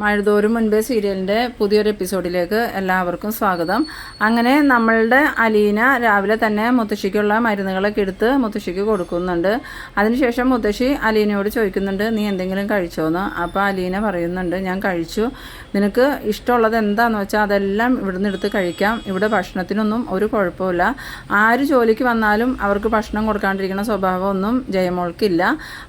മഴതോറും മുൻപേ സീരിയലിന്റെ പുതിയൊരു എപ്പിസോഡിലേക്ക് എല്ലാവർക്കും സ്വാഗതം. അങ്ങനെ നമ്മളുടെ അലീന രാവിലെ തന്നെ മുത്തശ്ശിക്കുള്ള മരുന്നുകളൊക്കെ എടുത്ത് മുത്തശ്ശിക്ക് കൊടുക്കുന്നുണ്ട്. അതിനുശേഷം മുത്തശ്ശി അലീനയോട് ചോദിക്കുന്നുണ്ട് നീ എന്തെങ്കിലും കഴിച്ചോന്ന്? അപ്പോൾ അലീന പറയുന്നുണ്ട് ഞാൻ കഴിച്ചു. നിനക്ക് ഇഷ്ടമുള്ളത് എന്താണെന്ന് വെച്ചാൽ അതെല്ലാം ഇവിടുന്ന് എടുത്ത് കഴിക്കാം. ഇവിടെ ഭക്ഷണത്തിനൊന്നും ഒരു കുഴപ്പമില്ല. ആര് ജോലിക്ക് വന്നാലും അവർക്ക് ഭക്ഷണം കൊടുക്കാണ്ടിരിക്കുന്ന സ്വഭാവമൊന്നും ജയമോൾക്കില്ല.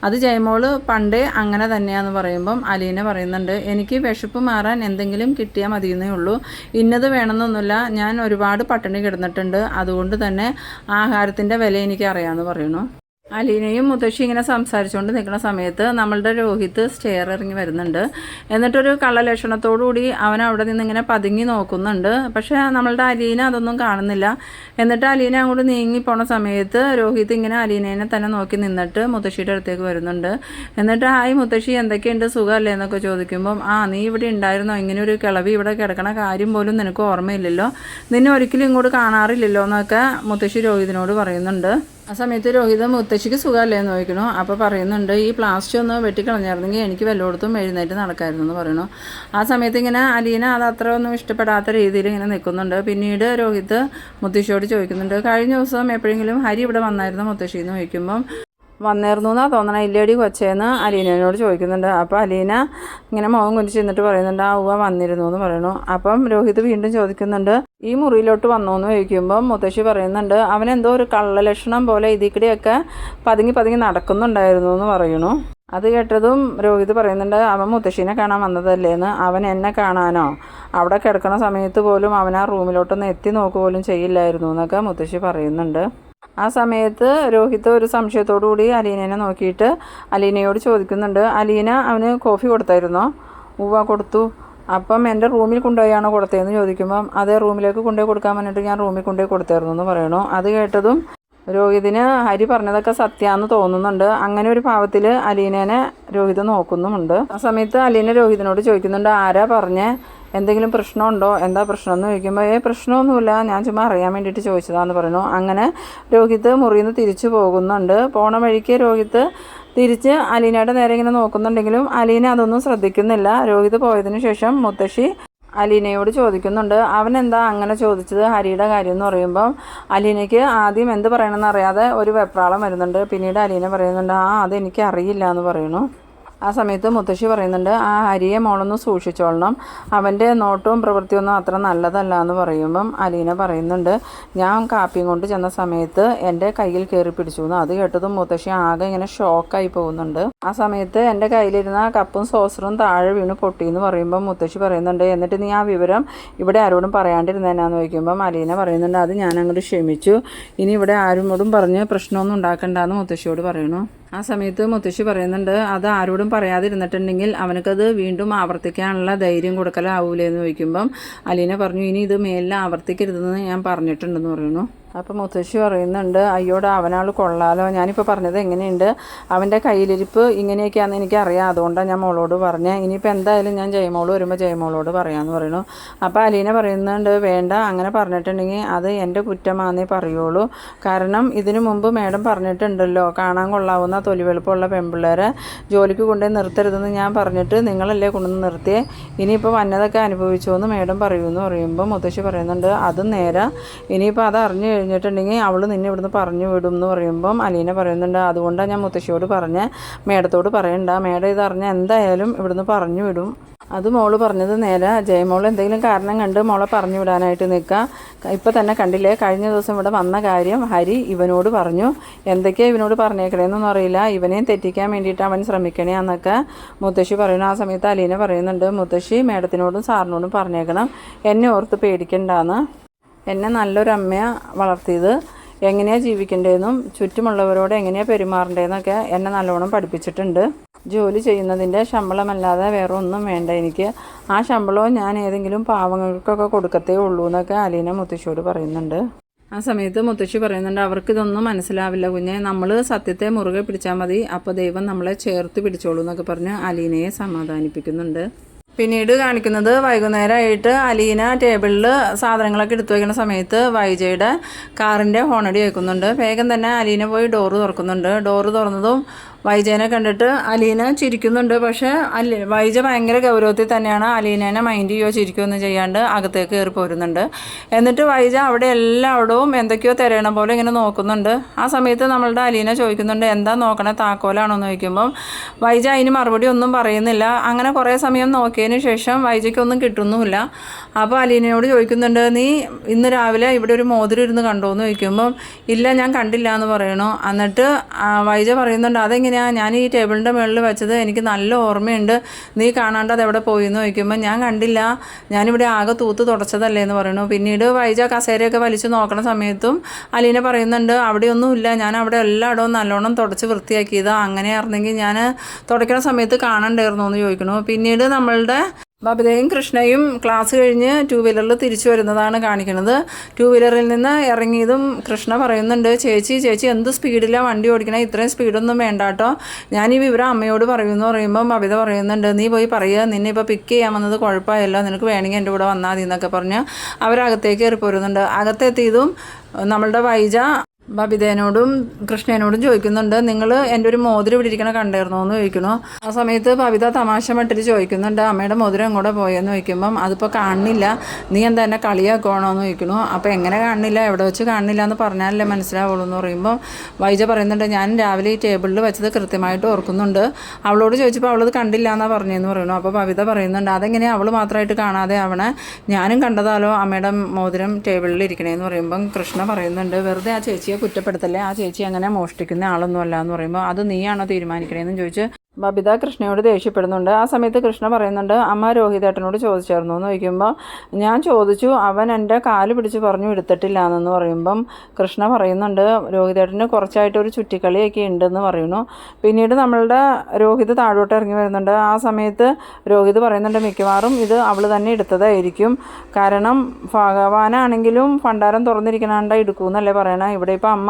അത് ജയമോൾ പണ്ടേ അങ്ങനെ തന്നെയാന്ന് പറയുമ്പം അലീന പറയുന്നുണ്ട് എനിക്ക് വിശപ്പ് മാറാൻ എന്തെങ്കിലും കിട്ടിയാൽ മതിയെന്നേ ഉള്ളൂ. ഇന്നത് വേണമെന്നൊന്നുമില്ല. ഞാൻ ഒരുപാട് പട്ടിണി കിടന്നിട്ടുണ്ട്. അതുകൊണ്ട് തന്നെ ആഹാരത്തിന്റെ വില എനിക്ക് അറിയാമെന്ന് പറയുന്നു. അലീനയും മുത്തശ്ശി ഇങ്ങനെ സംസാരിച്ചുകൊണ്ട് നിൽക്കുന്ന സമയത്ത് നമ്മളുടെ രോഹിത് സ്റ്റെയർ ഇറങ്ങി വരുന്നുണ്ട്. എന്നിട്ടൊരു കള്ളലക്ഷണത്തോടുകൂടി അവൻ അവിടെ നിന്ന് ഇങ്ങനെ പതുങ്ങി നോക്കുന്നുണ്ട്. പക്ഷേ നമ്മളുടെ അലീന അതൊന്നും കാണുന്നില്ല. എന്നിട്ട് അലീന അങ്ങോട്ട് നീങ്ങി പോണ സമയത്ത് രോഹിത് ഇങ്ങനെ അലീനേനെ തന്നെ നോക്കി നിന്നിട്ട് മുത്തശ്ശിയുടെ അടുത്തേക്ക് വരുന്നുണ്ട്. എന്നിട്ട് ഹായ് മുത്തശ്ശി എന്തൊക്കെയുണ്ട്? സുഖമല്ലേ? എന്നൊക്കെ ചോദിക്കുമ്പം ആ നീ ഇവിടെ ഉണ്ടായിരുന്നോ? ഇങ്ങനെ ഒരു കിളവി ഇവിടെ കിടക്കണ കാര്യം പോലും നിനക്ക് ഓർമ്മയില്ലല്ലോ. നിന്നെ ഒരിക്കലും ഇങ്ങോട്ട് കാണാറില്ലല്ലോ എന്നൊക്കെ മുത്തശ്ശി രോഹിതിനോട് പറയുന്നുണ്ട്. ആ സമയത്ത് രോഹിത മുത്തശ്ശിക്ക് സുഖമല്ലേ എന്ന് ചോദിക്കണു. അപ്പോൾ പറയുന്നുണ്ട് ഈ പ്ലാസ്റ്റിക് ഒന്ന് വെട്ടിക്കളഞ്ഞായിരുന്നെങ്കിൽ എനിക്ക് വല്ലയിടത്തും എഴുന്നേറ്റ് നടക്കായിരുന്നു എന്ന് പറയണു ആ സമയത്ത് ഇങ്ങനെ അലീന അത് അത്ര ഒന്നും ഇഷ്ടപ്പെടാത്ത രീതിയിൽ ഇങ്ങനെ നിൽക്കുന്നുണ്ട്. പിന്നീട് രോഹിത് മുത്തശ്ശിയോട് ചോദിക്കുന്നുണ്ട് കഴിഞ്ഞ ദിവസം എപ്പോഴെങ്കിലും ഹരി ഇവിടെ വന്നായിരുന്നു മുത്തശ്ശി? എന്ന് ചോദിക്കുമ്പം വന്നായിരുന്നു എന്നാ തോന്നണ. ഇല്ലേടി കൊച്ചേന്ന് അലീനയോട് ചോദിക്കുന്നുണ്ട്. അപ്പോൾ അലീന ഇങ്ങനെ മുഖം കുനിച്ച് നിന്നിട്ട് പറയുന്നുണ്ട് ആ ഉവ വന്നിരുന്നു എന്ന് പറയുന്നു. അപ്പം രോഹിത് വീണ്ടും ചോദിക്കുന്നുണ്ട് ഈ മുറിയിലോട്ട് വന്നു എന്ന് ചോദിക്കുമ്പം മുത്തശ്ശി പറയുന്നുണ്ട് അവനെന്തോ ഒരു കള്ളലക്ഷണം പോലെ ഇതിക്കിടെയൊക്കെ കൂടെയൊക്കെ പതുങ്ങി പതുങ്ങി നടക്കുന്നുണ്ടായിരുന്നു എന്ന് പറയുന്നു. അത് കേട്ടതും രോഹിത് പറയുന്നുണ്ട് അവൻ മുത്തശ്ശീനെ കാണാൻ വന്നതല്ലേന്ന്? അവൻ എന്നെ കാണാനോ? അവിടെ കിടക്കുന്ന സമയത്ത് പോലും അവൻ ആ റൂമിലോട്ടൊന്ന് എത്തി നോക്കുക പോലും ചെയ്യില്ലായിരുന്നു എന്നൊക്കെ മുത്തശ്ശി പറയുന്നുണ്ട്. ആ സമയത്ത് രോഹിത് ഒരു സംശയത്തോടു കൂടി അലീനനെ നോക്കിയിട്ട് അലീനയോട് ചോദിക്കുന്നുണ്ട്. അലീന അവന് കോഫി കൊടുത്തായിരുന്നോ? ഉവ്വ കൊടുത്തു. അപ്പം എന്റെ റൂമിൽ കൊണ്ടുപോയാണോ കൊടുത്തതെന്ന് ചോദിക്കുമ്പം അതേ റൂമിലേക്ക് കൊണ്ടുപോയി കൊടുക്കാൻ പറഞ്ഞിട്ട് ഞാൻ റൂമിൽ കൊണ്ടുപോയി കൊടുത്തായിരുന്നു എന്ന് പറയണു. അത് കേട്ടതും രോഹിതിന് ഹരി പറഞ്ഞതൊക്കെ സത്യാന്ന് തോന്നുന്നുണ്ട്. അങ്ങനെ ഒരു ഭാവത്തിൽ അലീനേനെ രോഹിത് നോക്കുന്നുമുണ്ട്. ആ സമയത്ത് അലീന രോഹിതിനോട് ചോദിക്കുന്നുണ്ട് ആരാ പറഞ്ഞേ? എന്തെങ്കിലും പ്രശ്നമുണ്ടോ? എന്താ പ്രശ്നമെന്ന് ചോദിക്കുമ്പോൾ ഏ പ്രശ്നമൊന്നുമില്ല. ഞാൻ ചുമ്മാ അറിയാൻ വേണ്ടിയിട്ട് ചോദിച്ചതാന്ന് പറയുന്നു. അങ്ങനെ രോഹിത് മുറിയിൽ നിന്ന് തിരിച്ചു പോകുന്നുണ്ട്. പോണ വഴിക്ക് രോഹിത് തിരിച്ച് അലീനയുടെ നേരെ ഇങ്ങനെ നോക്കുന്നുണ്ടെങ്കിലും അലീന അതൊന്നും ശ്രദ്ധിക്കുന്നില്ല. രോഹിത് പോയതിനു ശേഷം മുത്തശ്ശി അലീനയോട് ചോദിക്കുന്നുണ്ട്. അവൻ എന്താ അങ്ങനെ ചോദിച്ചത്? ഹരിയുടെ കാര്യം എന്ന് പറയുമ്പം അലീനയ്ക്ക് ആദ്യം എന്ത് പറയണമെന്ന് അറിയാതെ ഒരു വെപ്രാളം വരുന്നുണ്ട്. പിന്നീട് അലീന പറയുന്നുണ്ട് ആ അതെനിക്ക് അറിയില്ല എന്ന് പറയുന്നു. ആ സമയത്ത് മുത്തശ്ശി പറയുന്നുണ്ട് ആ ഹരിയെ മോളൊന്ന് സൂക്ഷിച്ചോളണം. അവന്റെ നോട്ടവും പ്രവൃത്തിയൊന്നും അത്ര നല്ലതല്ല എന്ന് പറയുമ്പം അലീന പറയുന്നുണ്ട് ഞാൻ കാപ്പിയും കൊണ്ട് ചെന്ന സമയത്ത് എന്റെ കയ്യിൽ കയറി പിടിച്ചു എന്ന്. അത് കേട്ടതും മുത്തശ്ശി ആകെ ഇങ്ങനെ ഷോക്കായി പോകുന്നുണ്ട്. ആ സമയത്ത് എന്റെ കയ്യിലിരുന്ന കപ്പും സോസറും താഴെ വീണ് പൊട്ടി എന്ന് പറയുമ്പം മുത്തശ്ശി പറയുന്നുണ്ട് എന്നിട്ട് നീ ആ വിവരം ഇവിടെ ആരോടും പറയാണ്ടിരുന്നതിനാന്ന് ചോദിക്കുമ്പം അലീന പറയുന്നുണ്ട് അത് ഞാൻ അങ്ങോട്ട് ക്ഷമിച്ചു. ഇനി ഇവിടെ ആരോടും പറഞ്ഞ് പ്രശ്നമൊന്നും ഉണ്ടാക്കണ്ടെന്ന് മുത്തശ്ശിയോട് പറയുന്നു. ആ സമയത്ത് മുത്തശ്ശി പറയുന്നുണ്ട് അത് ആരോടും പറയാതിരുന്നിട്ടുണ്ടെങ്കിൽ അവനക്കത് വീണ്ടും ആവർത്തിക്കാനുള്ള ധൈര്യം കൊടുക്കലാവൂലേ എന്ന് ചോദിക്കുമ്പം അലീന പറഞ്ഞു ഇനി ഇത് മേലിൽ ആവർത്തിക്കരുതെന്ന് ഞാൻ പറഞ്ഞിട്ടുണ്ടെന്ന് പറയുന്നു. അപ്പോൾ മുത്തശ്ശി പറയുന്നുണ്ട് അയ്യോട് അവനാൾ കൊള്ളാലോ. ഞാനിപ്പോൾ പറഞ്ഞത് എങ്ങനെയുണ്ട്? അവന്റെ കയ്യിലിരിപ്പ് ഇങ്ങനെയൊക്കെയാണെന്ന് എനിക്കറിയാം. അതുകൊണ്ടാണ് ഞാൻ മോളോട് പറഞ്ഞത് ഇനിയിപ്പോൾ എന്തായാലും ഞാൻ ജയമോൾ വരുമ്പോൾ ജയമോളോട് പറയാമെന്ന് പറയുന്നു അപ്പോൾ അലീന പറയുന്നുണ്ട് വേണ്ട അങ്ങനെ പറഞ്ഞിട്ടുണ്ടെങ്കിൽ അത് എന്റെ കുറ്റമാണെന്നേ പറയുള്ളൂ. കാരണം ഇതിനു മുമ്പ് മേഡം പറഞ്ഞിട്ടുണ്ടല്ലോ കാണാൻ കൊള്ളാവുന്ന തൊലിവെളുപ്പമുള്ള പെൺപിള്ളേരെ ജോലിക്ക് കൊണ്ടുപോയി നിർത്തരുതെന്ന് ഞാൻ പറഞ്ഞിട്ട് നിങ്ങളല്ലേ കൊണ്ടുവന്ന് നിർത്തിയേ? ഇനിയിപ്പോൾ വന്നതൊക്കെ അനുഭവിച്ചു എന്ന് മേഡം പറയുമെന്ന് പറയുമ്പോൾ മുത്തശ്ശി പറയുന്നുണ്ട് അതും നേരെ. ഇനിയിപ്പോൾ അത് അറിഞ്ഞു കഴിഞ്ഞിട്ടുണ്ടെങ്കിൽ അവൾ നിന്നെ ഇവിടുന്ന് പറഞ്ഞു വിടും എന്ന് പറയുമ്പം അലീന പറയുന്നുണ്ട്. അതുകൊണ്ടാണ് ഞാൻ മുത്തശ്ശിയോട് പറഞ്ഞ്. മേഡത്തോട് പറയണ്ട. മേഡം ഇത് അറിഞ്ഞാൽ എന്തായാലും ഇവിടുന്ന് പറഞ്ഞു വിടും. അത് മോൾ പറഞ്ഞത് നേരെ ജയമോൾ എന്തെങ്കിലും കാരണം കണ്ട് മോളെ പറഞ്ഞു വിടാനായിട്ട് നിൽക്കുക ഇപ്പം തന്നെ കണ്ടില്ലേ? കഴിഞ്ഞ ദിവസം ഇവിടെ വന്ന കാര്യം ഹരി ഇവനോട് പറഞ്ഞു. എന്തൊക്കെയാണ് ഇവനോട് പറഞ്ഞേക്കണേന്നൊന്നും അറിയില്ല. ഇവനെയും തെറ്റിക്കാൻ വേണ്ടിയിട്ട് അവൻ ശ്രമിക്കണേ എന്നൊക്കെ മുത്തശ്ശി പറയുന്നു. ആ സമയത്ത് അലീന പറയുന്നുണ്ട്. മുത്തശ്ശി മേഡത്തിനോടും സാറിനോടും പറഞ്ഞേക്കണം. എന്നെ ഓർത്ത് പേടിക്കണ്ടാന്ന്. എന്നെ നല്ലൊരു അമ്മയാണ് വളർത്തിയത്. എങ്ങനെയാണ് ജീവിക്കേണ്ടതെന്നും ചുറ്റുമുള്ളവരോട് എങ്ങനെയാണ് പെരുമാറേണ്ടതെന്നൊക്കെ എന്നെ നല്ലോണം പഠിപ്പിച്ചിട്ടുണ്ട്. ജോലി ചെയ്യുന്നതിന്റെ ശമ്പളമല്ലാതെ വേറെ ഒന്നും വേണ്ട എനിക്ക്. ആ ശമ്പളവും ഞാൻ ഏതെങ്കിലും പാവങ്ങൾക്കൊക്കെ കൊടുക്കത്തേ ഉള്ളൂ എന്നൊക്കെ അലീന മുത്തശ്ശിയോട് പറയുന്നുണ്ട്. ആ സമയത്ത് മുത്തശ്ശി പറയുന്നുണ്ട് അവർക്കിതൊന്നും മനസ്സിലാവില്ല കുഞ്ഞെ. നമ്മൾ സത്യത്തെ മുറുകെ പിടിച്ചാൽ മതി. അപ്പോൾ ദൈവം നമ്മളെ ചേർത്ത് പിടിച്ചോളൂ എന്നൊക്കെ പറഞ്ഞ് അലീനയെ സമാധാനിപ്പിക്കുന്നുണ്ട്. പിന്നീട് കാണിക്കുന്നത് വൈകുന്നേരമായിട്ട് അലീന ടേബിളിൽ സാധനങ്ങളൊക്കെ എടുത്തു വയ്ക്കുന്ന സമയത്ത് വൈജയുടെ കാറിന്റെ ഹോണടി കേൾക്കുന്നുണ്ട്. വേഗം തന്നെ അലീന പോയി ഡോറ് തുറക്കുന്നുണ്ട്. ഡോറ് തുറന്നതും വൈജയനെ കണ്ടിട്ട് അലീന ചിരിക്കുന്നുണ്ട്. പക്ഷേ അല്ല വൈജ ഭയങ്കര ഗൗരവത്തിൽ തന്നെയാണ് അലീനേനെ മൈൻഡ് ചെയ്യുകയോ ചിരിക്കുകയൊന്നും ചെയ്യാണ്ട് അകത്തേക്ക് കയറി പോരുന്നുണ്ട്. എന്നിട്ട് വൈജ അവിടെ എല്ലായിടവും എന്തൊക്കെയോ തിരയണ പോലെ ഇങ്ങനെ നോക്കുന്നുണ്ട്. ആ സമയത്ത് നമ്മളുടെ അലീന ചോദിക്കുന്നുണ്ട് എന്താ നോക്കണേ താക്കോലാണോ? എന്ന് ചോദിക്കുമ്പം വൈജ അതിന് മറുപടി ഒന്നും പറയുന്നില്ല. അങ്ങനെ കുറേ സമയം നോക്കിയതിന് ശേഷം വൈജയ്ക്കൊന്നും കിട്ടുന്നുമില്ല. അപ്പോൾ അലീനയോട് ചോദിക്കുന്നുണ്ട് നീ ഇന്ന് രാവിലെ ഇവിടെ ഒരു മോതിരം ഇരുന്ന് കണ്ടോ? എന്ന് ചോദിക്കുമ്പം ഇല്ല ഞാൻ കണ്ടില്ല എന്ന് പറയണു. എന്നിട്ട് വൈജ പറയുന്നുണ്ട് അതെങ്ങനെയാ ഞാൻ ഈ ടേബിളിന്റെ മുകളിൽ വെച്ചത് എനിക്ക് നല്ല ഓർമ്മയുണ്ട്. നീ കാണാണ്ട് അത് എവിടെ പോയി എന്ന് ചോദിക്കുമ്പോൾ ഞാൻ കണ്ടില്ല. ഞാനിവിടെ ആകെ തൂത്ത് തുടച്ചതല്ലേ എന്ന് പറയുന്നു. പിന്നീട് വൈജ കസേരയൊക്കെ വലിച്ചു നോക്കണ സമയത്തും അലീന പറയുന്നുണ്ട് അവിടെയൊന്നുമില്ല. ഞാൻ അവിടെ എല്ലായിടവും നല്ലോണം തുടച്ച് വൃത്തിയാക്കിയതാണ് അങ്ങനെയായിരുന്നെങ്കിൽ ഞാൻ തുടയ്ക്കണ സമയത്ത് കാണണ്ടായിരുന്നു എന്ന് ചോദിക്കണു പിന്നീട് നമ്മളുടെ ബബിതയും കൃഷ്ണയും ക്ലാസ് കഴിഞ്ഞ് ടൂ വീലറിൽ തിരിച്ചു വരുന്നതാണ് കാണിക്കുന്നത്. ടൂ വീലറിൽ നിന്ന് ഇറങ്ങിയതും കൃഷ്ണ പറയുന്നുണ്ട് ചേച്ചി ചേച്ചി എന്ത് സ്പീഡിലാണ് വണ്ടി ഓടിക്കണേ? ഇത്രയും സ്പീഡൊന്നും വേണ്ട കേട്ടോ. ഞാൻ ഈ വിവരം അമ്മയോട് പറയുമെന്ന് പറയുമ്പോൾ ബബിത പറയുന്നുണ്ട് നീ പോയി പറയുക നിന്നെ ഇപ്പോൾ പിക്ക് ചെയ്യാൻ വന്നത് കുഴപ്പമായല്ലോ. നിനക്ക് വേണമെങ്കിൽ എന്റെ കൂടെ വന്നാൽ മതി എന്നൊക്കെ പറഞ്ഞ് അവരകത്തേക്ക് കയറി പോരുന്നുണ്ട്. അകത്തെത്തിയതും നമ്മളുടെ വൈജ ബബിതേനോടും കൃഷ്ണനോടും ചോദിക്കുന്നുണ്ട് നിങ്ങൾ എന്റെ ഒരു മോതിരം ഇവിടെ ഇരിക്കണ കണ്ടായിരുന്നോ? എന്ന് ചോദിക്കണോ ആ സമയത്ത് ബബിത തമാശ മട്ടിൽ ചോദിക്കുന്നുണ്ട് അമ്മയുടെ മോതിരം എങ്ങോട്ട് പോയെന്ന്? ചോദിക്കുമ്പം അതിപ്പോൾ കാണുന്നില്ല. നീ എന്താ എന്നെ കളിയാക്കുവാണോ? എന്ന് ചോദിക്കണു അപ്പോൾ എങ്ങനെ കാണുന്നില്ല? എവിടെ വെച്ച് കാണുന്നില്ല എന്ന് പറഞ്ഞാലല്ലേ മനസ്സിലാവുള്ളൂ എന്ന് പറയുമ്പോൾ വൈജ പറയുന്നുണ്ട് ഞാൻ രാവിലെ ഈ ടേബിളിൽ വെച്ചത് കൃത്യമായിട്ട് ഓർക്കുന്നുണ്ട്. അവളോട് ചോദിച്ചപ്പോൾ അവളത് കണ്ടില്ല എന്നാണ് പറഞ്ഞതെന്ന് പറയുന്നു. അപ്പോൾ ബബിത പറയുന്നുണ്ട് അതെങ്ങനെയാണ് അവൾ മാത്രമായിട്ട് കാണാതെ അവനെ ഞാനും കണ്ടതാലോ അമ്മയുടെ മോതിരം ടേബിളിൽ ഇരിക്കണേന്ന്? പറയുമ്പം കൃഷ്ണ പറയുന്നുണ്ട് വെറുതെ ആ ചേച്ചിയെ കുറ്റപ്പെടുത്തല്ലേ? ആ ചേച്ചി അങ്ങനെ മോഷ്ടിക്കുന്ന ആളൊന്നും അല്ല എന്ന് പറയുമ്പോൾ അത് നീയാണോ തീരുമാനിക്കണേന്ന് ചോദിച്ച് ബബിത കൃഷ്ണയോട് ദേഷ്യപ്പെടുന്നുണ്ട്. ആ സമയത്ത് കൃഷ്ണ പറയുന്നുണ്ട് അമ്മ രോഹിതേട്ടനോട് ചോദിച്ചായിരുന്നു എന്ന് ചോദിക്കുമ്പോൾ ഞാൻ ചോദിച്ചു അവൻ എന്റെ കാൽ പിടിച്ച് പറഞ്ഞു എടുത്തിട്ടില്ല എന്നെന്ന് പറയുമ്പം കൃഷ്ണ പറയുന്നുണ്ട് രോഹിതേട്ടന് കുറച്ചായിട്ട് ഒരു ചുറ്റിക്കളിയൊക്കെ ഉണ്ടെന്ന് പറയുന്നു. പിന്നീട് നമ്മളുടെ രോഹിത് താഴോട്ട് ഇറങ്ങി വരുന്നുണ്ട്. ആ സമയത്ത് രോഹിത് പറയുന്നുണ്ട് മിക്കവാറും ഇത് അവൾ തന്നെ എടുത്തതായിരിക്കും. കാരണം ഭഗവാനാണെങ്കിലും ഭണ്ഡാരം തുറന്നിരിക്കണാണ്ട എടുക്കുമെന്നല്ലേ പറയണ. ഇവിടെ ഇപ്പോൾ അമ്മ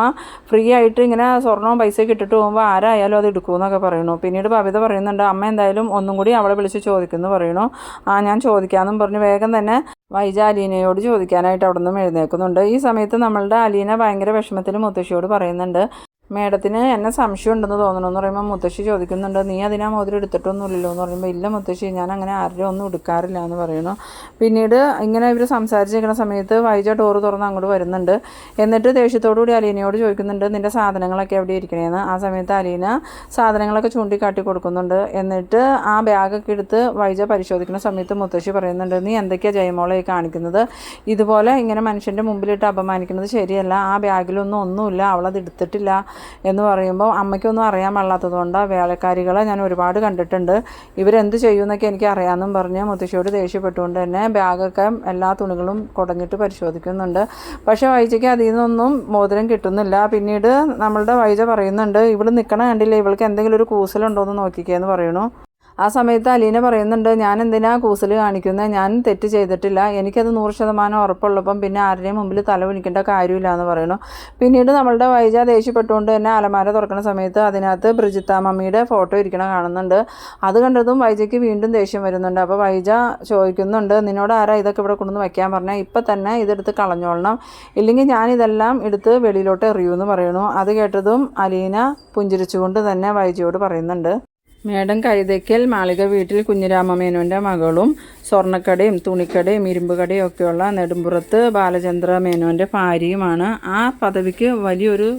ഫ്രീ ആയിട്ട് ഇങ്ങനെ സ്വർണവും പൈസയൊക്കെ ഇട്ടിട്ട് പോകുമ്പോൾ ആരായാലും അത് എടുക്കുമെന്നൊക്കെ പറയുന്നു. പിന്നീട് ബബിത പറയുന്നുണ്ട്. അമ്മ എന്തായാലും ഒന്നും കൂടി അവളെ വിളിച്ച് ചോദിക്കുന്നു പറയണു ആ ഞാൻ ചോദിക്കാമെന്നും പറഞ്ഞ്. വേഗം തന്നെ വൈജ അലീനയോട് ചോദിക്കാനായിട്ട് അവിടെ നിന്നും എഴുന്നേൽക്കുന്നുണ്ട്. ഈ സമയത്ത് നമ്മളുടെ അലീന ഭയങ്കര വിഷമത്തിൽ മുത്തശ്ശിയോട് പറയുന്നുണ്ട്. മേഡത്തിന് എന്നെ സംശയം ഉണ്ടെന്ന് തോന്നണം എന്ന് പറയുമ്പോൾ മുത്തശ്ശി ചോദിക്കുന്നുണ്ട് നീ അതിനാ മോതിരം എടുത്തിട്ടൊന്നുമില്ലല്ലോ? എന്ന് പറയുമ്പോൾ ഇല്ല മുത്തശ്ശി ഞാൻ അങ്ങനെ ആരുടെ ഒന്നും എടുക്കാറില്ല എന്ന് പറയുന്നു. പിന്നീട് ഇങ്ങനെ ഇവർ സംസാരിച്ചിരിക്കുന്ന സമയത്ത് വൈജ ഡോറ് തുറന്ന് അങ്ങോട്ട് വരുന്നുണ്ട്. എന്നിട്ട് ദേഷ്യത്തോടുകൂടി അലീനയോട് ചോദിക്കുന്നുണ്ട് നിന്റെ സാധനങ്ങളൊക്കെ എവിടെ ഇരിക്കണേന്ന്? ആ സമയത്ത് അലീന സാധനങ്ങളൊക്കെ ചൂണ്ടിക്കാട്ടി കൊടുക്കുന്നുണ്ട്. എന്നിട്ട് ആ ബാഗൊക്കെ എടുത്ത് വൈജ പരിശോധിക്കുന്ന സമയത്ത് മുത്തശ്ശി പറയുന്നുണ്ട് നീ എന്തൊക്കെയാണ് ജയമോളെ കാണിക്കുന്നത്? ഇതുപോലെ ഇങ്ങനെ മനുഷ്യന്റെ മുമ്പിലിട്ട് അപമാനിക്കുന്നത് ശരിയല്ല. ആ ബാഗിലൊന്നും ഒന്നുമില്ല അവളത് എടുത്തിട്ടില്ല. എന്ന് പറയുമ്പോൾ അമ്മയ്ക്കൊന്നും അറിയാൻ പാടില്ലാത്തതുകൊണ്ട് വേലക്കാരികളെ ഞാൻ ഒരുപാട് കണ്ടിട്ടുണ്ട്. ഇവരെന്ത് ചെയ്യുമെന്നൊക്കെ എനിക്ക് അറിയാമെന്നും പറഞ്ഞ് മുത്തശ്ശിയോട് ദേഷ്യപ്പെട്ടുകൊണ്ട് തന്നെ ബാഗൊക്കെ എല്ലാ തുണികളും കുടഞ്ഞിട്ട് പരിശോധിക്കുന്നുണ്ട്. പക്ഷേ വൈജയ്ക്ക് അതിൽ നിന്നൊന്നും മോതിരം കിട്ടുന്നില്ല. പിന്നീട് നമ്മളുടെ വൈജ പറയുന്നുണ്ട് ഇവിടെ നിൽക്കണ കണ്ടില്ല ഇവൾക്ക് എന്തെങ്കിലും ഒരു കൂസലുണ്ടോ എന്ന് നോക്കിക്കേന്ന് പറയണു ആ സമയത്ത് അലീന പറയുന്നുണ്ട് ഞാൻ എന്തിനാ കൂസൽ കാണിക്കുന്നത് ഞാൻ തെറ്റ് ചെയ്തിട്ടില്ല. എനിക്കത് നൂറ് ശതമാനം ഉറപ്പുള്ളപ്പം പിന്നെ ആരുടെയും മുമ്പിൽ തല വിളിക്കേണ്ട കാര്യമില്ല എന്ന് പറയുന്നു. പിന്നീട് നമ്മളുടെ വൈജ ദേഷ്യപ്പെട്ടുകൊണ്ട് തന്നെ അലമാര തുറക്കുന്ന സമയത്ത് അതിനകത്ത് ബ്രിജിത്ത മമ്മിയുടെ ഫോട്ടോ ഇരിക്കണ കാണുന്നുണ്ട്. അത് കണ്ടതും വൈജയ്ക്ക് വീണ്ടും ദേഷ്യം വരുന്നുണ്ട്. അപ്പോൾ വൈജ ചോദിക്കുന്നുണ്ട് നിന്നോട് ആരാ ഇതൊക്കെ ഇവിടെ കൊണ്ടുവന്ന് വയ്ക്കാൻ പറഞ്ഞാൽ ഇപ്പം തന്നെ ഇതെടുത്ത് കളഞ്ഞോളണം. ഇല്ലെങ്കിൽ ഞാനിതെല്ലാം എടുത്ത് വെളിയിലോട്ട് എറിയൂ എന്ന് പറയണു അത് കേട്ടതും അലീന പുഞ്ചിരിച്ചുകൊണ്ട് തന്നെ വൈജയോട് പറയുന്നുണ്ട്. മേഡം കൈതയ്ക്കൽ മാളിക വീട്ടിൽ കുഞ്ഞിരാമമേനോന്റെ മകളും സ്വർണക്കടയും തുണിക്കടയും ഇരുമ്പ് കടയും ഒക്കെയുള്ള നെടുമ്പുറത്ത് ബാലചന്ദ്ര മേനോന്റെ ഭാര്യയുമാണ്. ആ പദവിക്ക് വലിയൊരു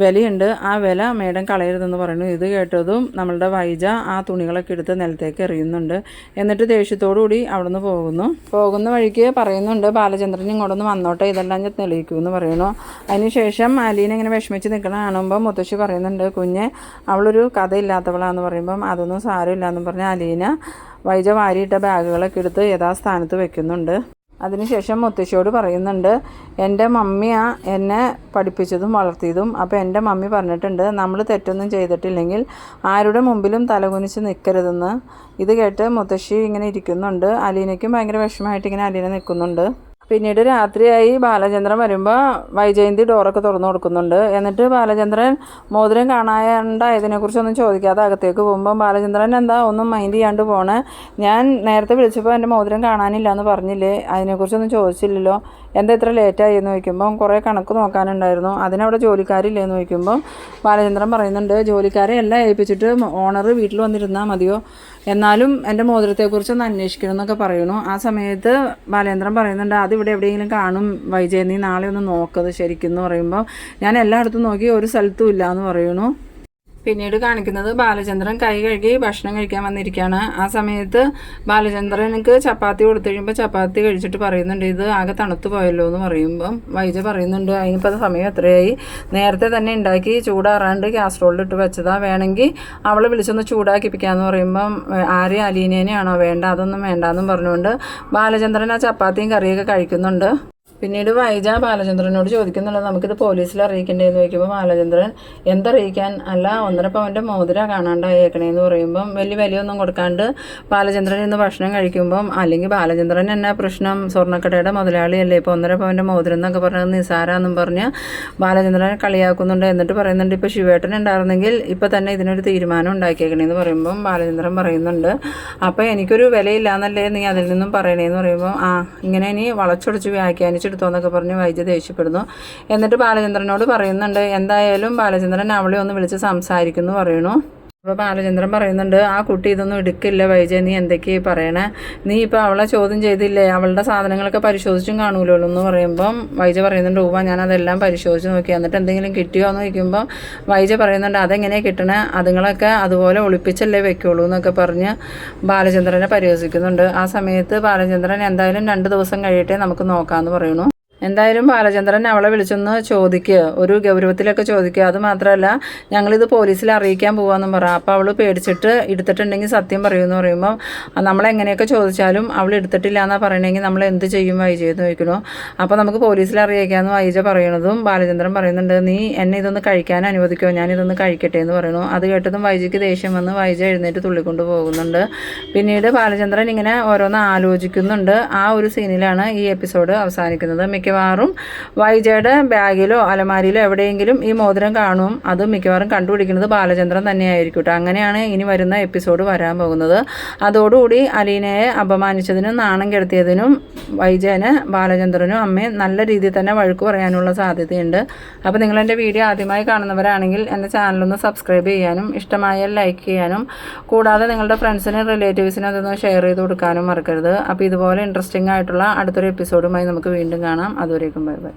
വിലയുണ്ട്. ആ വില മേഡം കളയരുതെന്ന് പറയുന്നു. ഇത് കേട്ടതും നമ്മളുടെ വൈജ ആ തുണികളൊക്കെ എടുത്ത് നിലത്തേക്ക് എറിയുന്നുണ്ട്. എന്നിട്ട് ദേഷ്യത്തോടു കൂടി അവിടെ നിന്ന് പോകുന്നു. പോകുന്ന വഴിക്ക് പറയുന്നുണ്ട് ബാലചന്ദ്രൻ ഇങ്ങോട്ടൊന്ന് വന്നോട്ടെ ഇതെല്ലാം ഞാൻ തെളിയിക്കൂ എന്ന് പറയുന്നു. അതിനുശേഷം അലീന ഇങ്ങനെ വിഷമിച്ച് നിൽക്കണ കാണുമ്പോൾ മുത്തശ്ശി പറയുന്നുണ്ട് കുഞ്ഞ് അവളൊരു കഥയില്ലാത്തവളാന്ന് പറയുമ്പം അതൊന്നും സാരമില്ല എന്ന് പറഞ്ഞ് അലീന വൈജ വാരിയിട്ട ബാഗുകളൊക്കെ എടുത്ത് യഥാസ്ഥാനത്ത് വെക്കുന്നുണ്ട്. അതിനുശേഷം മുത്തശ്ശിയോട് പറയുന്നുണ്ട് എന്റെ മമ്മിയാ എന്നെ പഠിപ്പിച്ചതും വളർത്തിയതും. അപ്പോൾ എന്റെ മമ്മി പറഞ്ഞിട്ടുണ്ട് നമ്മൾ തെറ്റൊന്നും ചെയ്തിട്ടില്ലെങ്കിൽ ആരുടെ മുമ്പിലും തലകുനിച്ച് നിൽക്കരുതെന്ന്. ഇത് കേട്ട് മുത്തശ്ശി ഇങ്ങനെ ഇരിക്കുന്നുണ്ട്. അലീനയ്ക്കും ഭയങ്കര വിഷമമായിട്ട് ഇങ്ങനെ അലീന നിൽക്കുന്നുണ്ട്. പിന്നീട് രാത്രിയായി ബാലചന്ദ്രൻ വരുമ്പോൾ വൈജയന്തി ഡോറൊക്കെ തുറന്നു കൊടുക്കുന്നുണ്ട്. എന്നിട്ട് ബാലചന്ദ്രൻ മോതിരം കാണാണ്ടായതിനെക്കുറിച്ചൊന്നും ചോദിക്കാതെ അകത്തേക്ക് പോകുമ്പോൾ ബാലചന്ദ്രൻ എന്താ ഒന്നും മൈൻഡ് ചെയ്യാണ്ട് പോണേ. ഞാൻ നേരത്തെ വിളിച്ചപ്പോൾ എന്റെ മോതിരം കാണാനില്ല എന്ന് പറഞ്ഞില്ലേ അതിനെക്കുറിച്ചൊന്നും ചോദിച്ചില്ലല്ലോ. എന്താ ഇത്ര ലേറ്റായി എന്ന് ചോദിക്കുമ്പം കുറേ കണക്ക് നോക്കാനുണ്ടായിരുന്നു. അതിനവിടെ ജോലിക്കാരില്ലേ എന്ന് ചോദിക്കുമ്പം ബാലചന്ദ്രൻ പറയുന്നുണ്ട് ജോലിക്കാരെ എല്ലാം ഏൽപ്പിച്ചിട്ട് ഓണർ വീട്ടിൽ വന്നിരുന്നാൽ മതിയോ? എന്നാലും എന്റെ മോതിരത്തെക്കുറിച്ച് ഒന്ന് അന്വേഷിക്കണം എന്നൊക്കെ പറയുന്നു. ആ സമയത്ത് ബാലേന്ദ്രൻ പറയുന്നുണ്ട് അത് ഇവിടെ എവിടെയെങ്കിലും കാണും വൈജയ നീ നാളെ ഒന്ന് നോക്കത് ശരിക്കും എന്ന് പറയുമ്പോൾ ഞാൻ എല്ലായിടത്തും നോക്കി ഒരു സ്ഥലത്തും ഇല്ല എന്ന് പറയണു പിന്നീട് കാണിക്കുന്നത് ബാലചന്ദ്രൻ കൈ കഴുകി ഭക്ഷണം കഴിക്കാൻ വന്നിരിക്കുകയാണ്. ആ സമയത്ത് ബാലചന്ദ്രനക്ക് ചപ്പാത്തി കൊടുത്തു കഴിയുമ്പോൾ ചപ്പാത്തി കഴിച്ചിട്ട് പറയുന്നുണ്ട് ഇത് ആകെ തണുത്തു പോയല്ലോ എന്ന് പറയുമ്പം വൈജ പറയുന്നുണ്ട് അതിനിപ്പോൾ സമയം എത്രയായി? നേരത്തെ തന്നെ ഉണ്ടാക്കി ചൂടാറാണ്ട് ഇട്ട് വെച്ചതാ. വേണമെങ്കിൽ അവളെ വിളിച്ചൊന്ന് ചൂടാക്കിപ്പിക്കാന്ന് പറയുമ്പം ആരെയും അലീനേനെയാണോ വേണ്ട അതൊന്നും വേണ്ടാന്നും പറഞ്ഞുകൊണ്ട് ബാലചന്ദ്രൻ ആ ചപ്പാത്തിയും കറിയൊക്കെ കഴിക്കുന്നുണ്ട്. പിന്നീട് വൈജ ബാലചന്ദ്രനോട് ചോദിക്കുന്നുള്ളത് നമുക്കിത് പോലീസിൽ അറിയിക്കേണ്ടതെന്ന് ചോദിക്കുമ്പോൾ ബാലചന്ദ്രൻ എന്തറിയിക്കാൻ? അല്ല ഒന്നര പവന്റെ മോതിര കാണാണ്ടായേക്കണേന്ന് പറയുമ്പം വലിയ വിലയൊന്നും കൊടുക്കാണ്ട് ബാലചന്ദ്രൻ ഇന്ന് ഭക്ഷണം കഴിക്കുമ്പം അല്ലെങ്കിൽ ബാലചന്ദ്രൻ എന്നാ പ്രശ്നം? സ്വർണക്കടയുടെ മുതലാളിയല്ലേ ഇപ്പോൾ ഒന്നര പവന്റെ മോതിരം എന്നൊക്കെ പറഞ്ഞത് നിസാരാന്നും പറഞ്ഞ് ബാലചന്ദ്രനെ കളിയാക്കുന്നുണ്ട് എന്നിട്ട് പറയുന്നുണ്ട് ഇപ്പോൾ ശിവേട്ടൻ ഉണ്ടായിരുന്നെങ്കിൽ ഇപ്പോൾ തന്നെ ഇതിനൊരു തീരുമാനം ഉണ്ടാക്കിയേക്കണേന്ന് പറയുമ്പം ബാലചന്ദ്രൻ പറയുന്നുണ്ട് അപ്പോൾ എനിക്കൊരു വിലയില്ലാന്നല്ലേ നീ അതിൽ നിന്നും പറയണേന്ന് പറയുമ്പോൾ ആ ഇങ്ങനെ ഇനി വളച്ചൊടിച്ച് വ്യാഖ്യാനിച്ച് എടുത്തോന്നൊക്കെ പറഞ്ഞ് വൈദ്യ ദേഷ്യപ്പെടുന്നു. എന്നിട്ട് ബാലചന്ദ്രനോട് പറയുന്നുണ്ട് എന്തായാലും ബാലചന്ദ്രൻ അവളെ ഒന്ന് വിളിച്ച് സംസാരിക്കുന്നു പറയണു. അപ്പോൾ ബാലചന്ദ്രൻ പറയുന്നുണ്ട് ആ കുട്ടി ഇതൊന്നും എടുക്കില്ല വൈജയ നീ എന്തൊക്കെയാ പറയണേ? നീ ഇപ്പോൾ അവളെ ചോദ്യം ചെയ്തില്ലേ? അവളുടെ സാധനങ്ങളൊക്കെ പരിശോധിച്ചും കാണൂലോ എന്ന് പറയുമ്പം വൈജ പറയുന്നുണ്ട് ഉവ ഞാൻ അതെല്ലാം പരിശോധിച്ച് നോക്കി. എന്നിട്ട് എന്തെങ്കിലും കിട്ടിയോ? എന്ന് ചോദിക്കുമ്പോൾ വൈജ പറയുന്നുണ്ട് അതെങ്ങനെയാണ് കിട്ടണേ? അതുങ്ങളൊക്കെ അതുപോലെ ഒളിപ്പിച്ചല്ലേ വെക്കുള്ളൂ എന്നൊക്കെ പറഞ്ഞ് ബാലചന്ദ്രനെ പരിഹസിക്കുന്നുണ്ട്. ആ സമയത്ത് ബാലചന്ദ്രൻ എന്തായാലും രണ്ട് ദിവസം കഴിയട്ടെ നമുക്ക് നോക്കാമെന്ന് പറയുന്നു. എന്തായാലും ബാലചന്ദ്രൻ അവളെ വിളിച്ചൊന്ന് ചോദിക്കുക ഒരു ഗൗരവത്തിലൊക്കെ ചോദിക്കുക അത് മാത്രമല്ല ഞങ്ങളിത് പോലീസിൽ അറിയിക്കാൻ പോകാമെന്നും പറ. അപ്പോൾ അവൾ പേടിച്ചിട്ട് എടുത്തിട്ടുണ്ടെങ്കിൽ സത്യം പറയുമെന്ന് പറയുമ്പോൾ നമ്മൾ എങ്ങനെയൊക്കെ ചോദിച്ചാലും അവൾ എടുത്തിട്ടില്ല എന്നാ പറയണമെങ്കിൽ നമ്മൾ എന്ത് ചെയ്യും വൈജ എന്ന് ചോദിക്കണോ അപ്പോൾ നമുക്ക് പോലീസിൽ അറിയിക്കാമെന്ന് വൈജ പറയണതും ബാലചന്ദ്രൻ പറയുന്നുണ്ട്. നീ എന്നെ ഇതൊന്ന് കഴിക്കാൻ അനുവദിക്കോ? ഞാൻ ഇതൊന്ന് കഴിക്കട്ടെ എന്ന് പറയുന്നു. അത് കേട്ടതും വൈജയ്ക്ക് ദേഷ്യം വന്ന് വൈജ എഴുന്നേറ്റ് തുള്ളിക്കൊണ്ട് പോകുന്നുണ്ട്. പിന്നീട് ബാലചന്ദ്രൻ ഇങ്ങനെ ഓരോന്ന് ആലോചിക്കുന്നുണ്ട്. ആ ഒരു സീനിലാണ് ഈ എപ്പിസോഡ് അവസാനിക്കുന്നത്. മിക്കവാറും വൈജയുടെ ബാഗിലോ അലമാരിയിലോ എവിടെയെങ്കിലും ഈ മോതിരം കാണും. അത് മിക്കവാറും കണ്ടുപിടിക്കുന്നത് ബാലചന്ദ്രൻ തന്നെയായിരിക്കും കേട്ടോ. അങ്ങനെയാണ് ഇനി വരുന്ന എപ്പിസോഡ് വരാൻ പോകുന്നത്. അതോടുകൂടി അലീനയെ അപമാനിച്ചതിനും നാണം കെടുത്തിയതിനും വൈജയന് ബാലചന്ദ്രനും അമ്മയും നല്ല രീതിയിൽ തന്നെ വഴുക്ക് പറയാനുള്ള സാധ്യതയുണ്ട്. അപ്പോൾ നിങ്ങൾ എന്റെ വീഡിയോ ആദ്യമായി കാണുന്നവരാണെങ്കിൽ എന്റെ ചാനലൊന്ന് സബ്സ്ക്രൈബ് ചെയ്യാനും ഇഷ്ടമായാൽ ലൈക്ക് ചെയ്യാനും കൂടാതെ നിങ്ങളുടെ ഫ്രണ്ട്സിനും റിലേറ്റീവ്സിനും അതൊന്ന് ഷെയർ ചെയ്ത് കൊടുക്കാനും മറക്കരുത്. അപ്പോൾ ഇതുപോലെ ഇൻട്രസ്റ്റിംഗ് ആയിട്ടുള്ള അടുത്തൊരു എപ്പിസോഡുമായി നമുക്ക് വീണ്ടും കാണാം. അതുവരേക്കും ബൈ ബൈ.